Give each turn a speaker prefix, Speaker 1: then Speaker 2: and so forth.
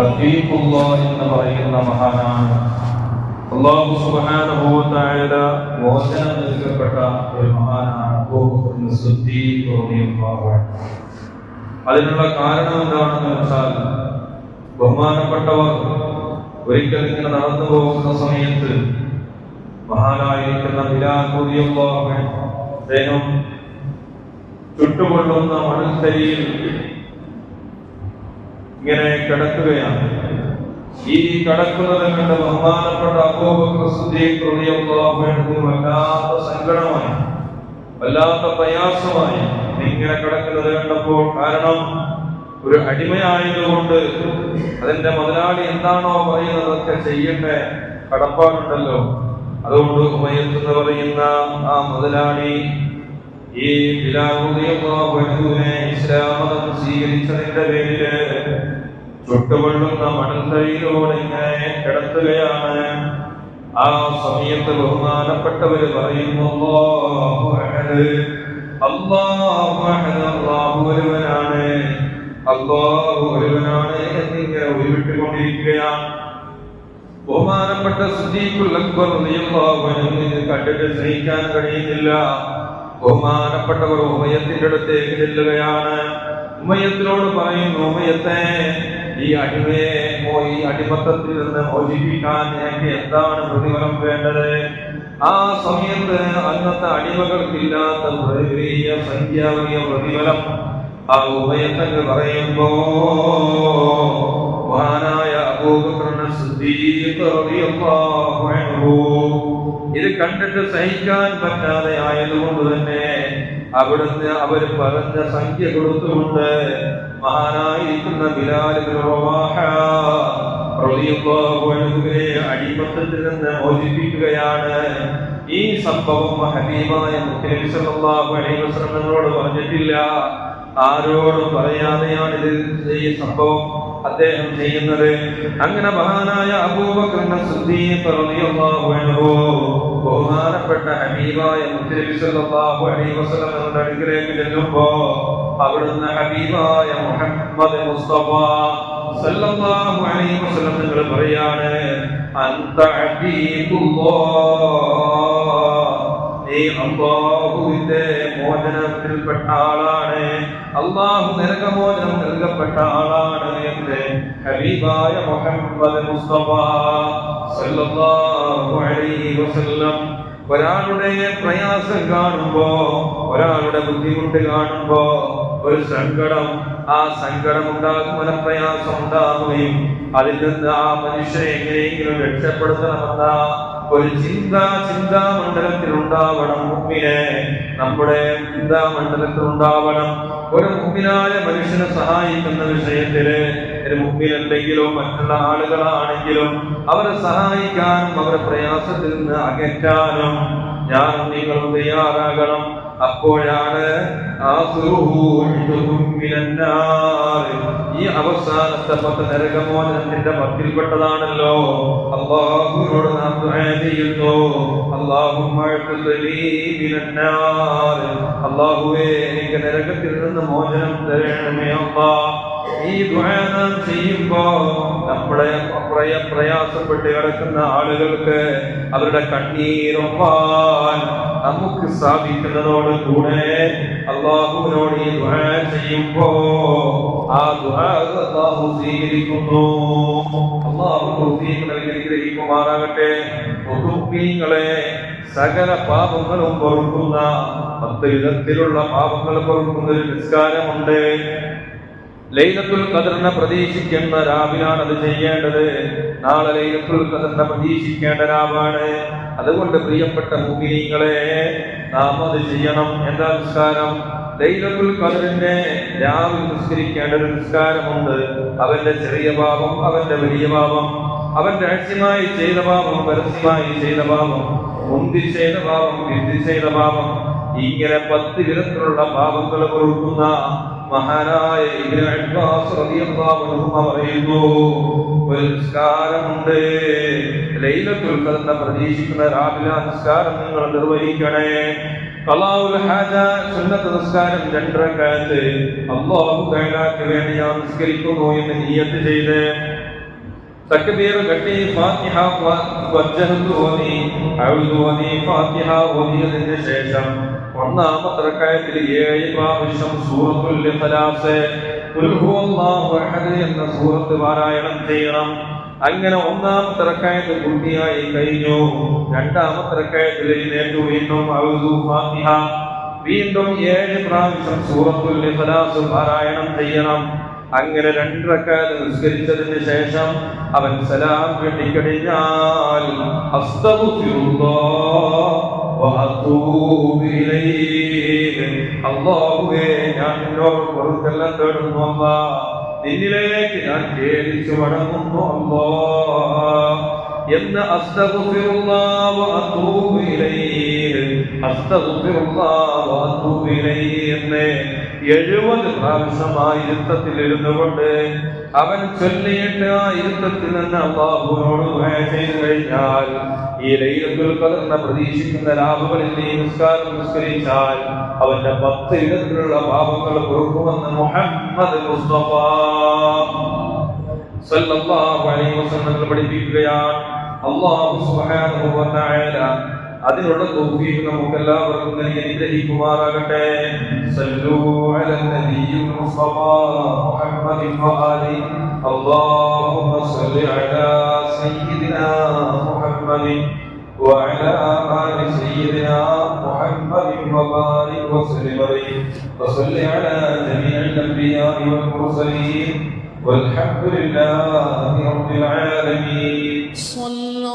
Speaker 1: റഫീഖുള്ള എന്ന് പറയുന്ന മഹാനാണ്. അള്ളാഹു തആല മോചനം നൽകപ്പെട്ട ഒരു മഹാനാണ് അതിനുള്ള കാരണം എന്താണെന്ന് വെച്ചാൽ ബഹുമാനപ്പെട്ടവർ ഒരിക്കൽ ഇങ്ങനെ നടന്നു പോകുന്ന സമയത്ത് മഹാനായിരിക്കുന്ന അൻഹു അദ്ദേഹം ചുട്ടുകൊള്ളുന്ന മണൽത്തരിയിൽ ഇങ്ങനെ കിടക്കുകയാണ്. ഈ കിടക്കുന്നത് കണ്ട് ബഹുമാനപ്പെട്ട അബൂബക്കർ സിദ്ദീഖ് റളിയല്ലാഹു അൻഹു വല്ലാത്ത സങ്കടമായി വല്ലാത്ത പ്രയാസമായി ഇങ്ങനെ കിടക്കുന്നത് കണ്ടപ്പോൾ കാരണം ഒരു അടിമയായതുകൊണ്ട് അതിന്റെ മുതലാളി എന്താണോ പറയുന്നതൊക്കെ ചെയ്യട്ടെ കടപ്പാടുണ്ടല്ലോ. അതുകൊണ്ട് ഉമയത്ത് എന്ന് പറയുന്ന ആ മുതലാളി ഈ ബിലാലുവിനെ ഇസ്ലാമതം സ്വീകരിച്ചതിന്റെ പേരിൽ ചുട്ടുകൊള്ളുന്ന മണൽത്തരിയിലൂടെ ഇങ്ങനെ കിടത്തുകയാണ്. ആ സമയത്ത് ബഹുമാനപ്പെട്ടവര് പറയുന്നു അല്ലാഹു ഒരുവനാണ്. അള്ളാഹു ഒരുവനാണ് എന്നിങ്ങനെ ഉരുവിട്ടുകൊണ്ടിരിക്കുകയാണ്. ബഹുമാനപ്പെട്ട സിദ്ദീഖുൽ അക്ബർ കണ്ടിട്ട് സഹിക്കാൻ കഴിയുന്നില്ല. ബഹുമാനപ്പെട്ടവർ ഉമയത്തിന്റെ അടുത്തേക്ക് ചെല്ലുകയാണ്. ഉമയത്തിനോട് പറയുന്നു ഉമയത്തെ ഈ അടിമയെ പോയി അടിമത്തത്തിൽ നിന്ന് മോചിപ്പിക്കാൻ എനിക്ക് എന്താണ് പ്രതിഫലം വേണ്ടത്? ആ സമയത്ത് അന്നത്തെ അടിമകൾക്കില്ലാത്ത വലിയ സംഖ്യാവിയ പ്രതിഫലം ആ ഉഭയത്തങ്ങ് പറയുമ്പോ മഹാനായ അൻഹു. ഇത് കണ്ടിട്ട് സഹിക്കാൻ പറ്റാതെ ആയതുകൊണ്ട് തന്നെ അവിടുന്ന് അവർ പറഞ്ഞ സംഖ്യ കൊടുത്തുകൊണ്ട് മഹാനായിരിക്കുന്ന അൻഹുവിനെ അടിമത്തത്തിൽ നിന്ന് മോചിപ്പിക്കുകയാണ്. ഈ സംഭവം ഹബീബായ നമ്മളോട് പറഞ്ഞിട്ടില്ല. ആരോടും പറയാതെയാണ് ഇത് ഈ സംഭവം അദ്ദേഹം ചെയ്യുന്നത്. അങ്ങനെ മഹാനായ അബൂബക്കറിന്റെ റളിയല്ലാഹു അൻഹു ബഹുമാനപ്പെട്ട ഹബീബായ മുത്തനബി സല്ലല്ലാഹു അലൈഹി വസല്ലം നമ്മുടെ അടുക്കലേക്ക് ചെല്ലുമ്പോ അവിടുന്ന് ഹബീബായ മുഹമ്മദ് മുസ്തഫ സല്ലല്ലാഹു അലൈഹി വസല്ലം നിങ്ങൾ പറയാണ് അന്ത നീ അള്ളാഹുവിന്റെ മോചനത്തിൽപ്പെട്ട ആളാണ്. അള്ളാഹു നരകമോചനം നൽകപ്പെട്ട ആളാണ് എന്ന് ഹബീബായ മുഹമ്മദ് മുസ്തഫ സല്ലല്ലാഹു അലൈഹി വസല്ലം. ഒരാളുടെ പ്രയാസം കാണുമ്പോ ഒരാളുടെ ബുദ്ധിമുട്ട് കാണുമ്പോ ഒരു സങ്കടം ആ സങ്കടം ഉണ്ടാകുമ്പോൾ പ്രയാസം ഉണ്ടാകുകയും അതിൽ നിന്ന് ആ മനുഷ്യനെ എങ്ങനെയെങ്കിലും രക്ഷപ്പെടുത്തണമെന്ന ഒരു ചിന്താ ചിന്താമണ്ഡലത്തിൽ ഉണ്ടാവണം മുമ്പിനെ നമ്മുടെ ചിന്താമണ്ഡലത്തിൽ ഉണ്ടാവണം. ഒരു മുമ്പിനായ മനുഷ്യനെ സഹായിക്കുന്ന വിഷയത്തിൽ മുമ്പിലല്ലെങ്കിലോ മറ്റുള്ള ആളുകളാണെങ്കിലും അവരെ സഹായിക്കാനും അവരുടെ പ്രയാസത്തിൽ നിന്ന് അകറ്റാനും ഞാൻ നിങ്ങൾ തയ്യാറാകണം. അപ്പോഴാണ്. ഈ അവസാനത്തെ പത്ത് നരകമോചനത്തിന്റെ പത്തിൽപ്പെട്ടതാണല്ലോ അള്ളാഹുവിനോട് നാം ചെയ്യുന്നു. അള്ളാഹു അള്ളാഹുവേ എനിക്ക് നരകത്തിൽ നിന്ന് മോചനം തരണമേ അല്ലാ ഈ നാം ചെയ്യുമ്പോ നമ്മുടെ പ്രയ പ്രയാസപ്പെട്ട് കിടക്കുന്ന ആളുകൾക്ക് അവരുടെ കണ്ണീരൊപ്പാൻ നമുക്ക് സാധിക്കുന്നതോട് കൂടെ അള്ളാഹുവിനോട് ഈ ദുആ ചെയ്യുമ്പോ ആ അള്ളാഹു സ്വീകരിക്കുന്നു. അള്ളാഹു അനുഗ്രഹിക്കുമാറാകട്ടെ സകല പാപങ്ങളും പൊറുക്കുന്ന പത്ത് വിധത്തിലുള്ള പാപങ്ങൾ പൊറുക്കുന്ന ഒരു നിസ്കാരമുണ്ട്. ലൈലത്തുൽ ഖദറിനെ പ്രതീക്ഷിക്കുന്ന രാവിലാണ് അത് ചെയ്യേണ്ടത്. നാളെ ലൈലത്തുൽ ഖദറിനെ പ്രതീക്ഷിക്കേണ്ട രാവാണ്. അതുകൊണ്ട് പ്രിയപ്പെട്ട മുഖിനിങ്ങളെ നാം അത് ചെയ്യണം. എന്താ നിസ്കാരം? ലൈലത്തുൽ ഖദറിന്റെ രാവിലെ നിസ്കരിക്കേണ്ട ഒരു നിസ്കാരമുണ്ട്. അവന്റെ ചെറിയ പാപം അവന്റെ വലിയ പാപം അവൻ രഹസ്യമായി ചെയ്ത പാപം പരസ്യമായി ചെയ്ത പാപം മുന്തി ചെയ്ത പാപം വിധി ചെയ്ത പാപം ഇങ്ങനെ പത്ത് വിധത്തിലുള്ള പാപങ്ങൾ പൊറുക്കുന്ന മഹാനായ ഇബ്നു അബ്ബാസ് റളിയല്ലാഹു അൻഹു പറയുന്നു ഒരു നിസ്കാരമുണ്ട് ലൈലത്തുൽ ഖദറിനെ പ്രതീക്ഷിക്കുന്ന രാവിലെ നിസ്കാരം നിങ്ങൾ നിർവഹിക്കണേ. ഖലാഉൽ ഹാജ സുന്നത്ത് നിസ്കാരം രണ്ട് റക്അത്ത് അല്ലാഹു തആലക്ക് വേണ്ടി ഞാൻ നിസ്കരിക്കുന്നു എന്ന് നിയ്യത്ത് ചെയ്ത് തക്ബീർ കെട്ടി ഫാത്തിഹ ഓതി ഓതി ഫാത്തിഹ ഓതിയതിന് ശേഷം ഒന്നാമത്തെ റക്കായത്തിൽ ഏഴ് പ്രാവശ്യം സൂറത്തുൽ ഇഖ്ലാസ് ഉൽഹു അല്ലാഹു അഹദ് എന്ന സൂറത്ത് പാരായണം ചെയ്യണം. അങ്ങനെ ഒന്നാമത്തെ റക്അത്ത് പൂർത്തിയായി കഴിഞ്ഞു. രണ്ടാമത്തെ റക്അത്തിൽ എഴുന്നേറ്റു. വീണ്ടും അഴുതു ഫാത്തിഹ. വീണ്ടും ഏഴ് പ്രാവശ്യം സൂറത്തുൽ ഇഖ്ലാസ് പാരായണം ചെയ്യണം. അങ്ങനെ രണ്ടരക്കാലം നിസ്കരിച്ചതിന് ശേഷം അവൻ സലാം കെട്ടിക്കഴിഞ്ഞാൽ അള്ളാഹുവേ ഞാൻ നിന്നോട് നിന്നിലേക്ക് ഞാൻ ഖേദിച്ചു മടങ്ങുന്നു അമ്മോ എന്ന് അസ്തഗ്ഫിറുല്ലാഹ് എഴുപത് പ്രാവശ്യമായി ഇരുത്തത്തിൽ ഇരുന്നു കൊണ്ട് അവൻ ചൊല്ലിയിട്ട് ആ ഇരുത്തത്തിൽ നിന്ന് അള്ളാഹുവിനോട് ചെയ്തു കഴിഞ്ഞാൽ ഈ ലൈലത്തുൽ കലർന്ന പ്രതീക്ഷിക്കുന്ന ലാഭങ്ങളിൽ നിസ്കാരം നിസ്കരിച്ചാൽ അവന്റെ പത്ത് ഇടത്തിലുള്ള പാപങ്ങൾ പൊറുക്കുമെന്ന് മുഹമ്മദ് മുസ്തഫ സല്ലല്ലാഹു അലൈഹി വസല്ലം പഠിപ്പിക്കുകയാണ്. അല്ലാഹു സുബ്ഹാനഹു വ തആല അതിനുള്ള തൗഫീഖ് നമുക്ക് എല്ലാവർക്കും നൽകി അനുഗ്രഹിക്കുമാറാകട്ടെ സല്ലു അലൻ നബിയിൽ മുസ്തഫ മുഹമ്മദിൻ വആലി اللهم صل على سيدنا محمد وعلى آل سيدنا محمد وبارك وسلم عليه وصل على جميع الأنبياء والمرسلين والحمد لله رب العالمين
Speaker 2: صلى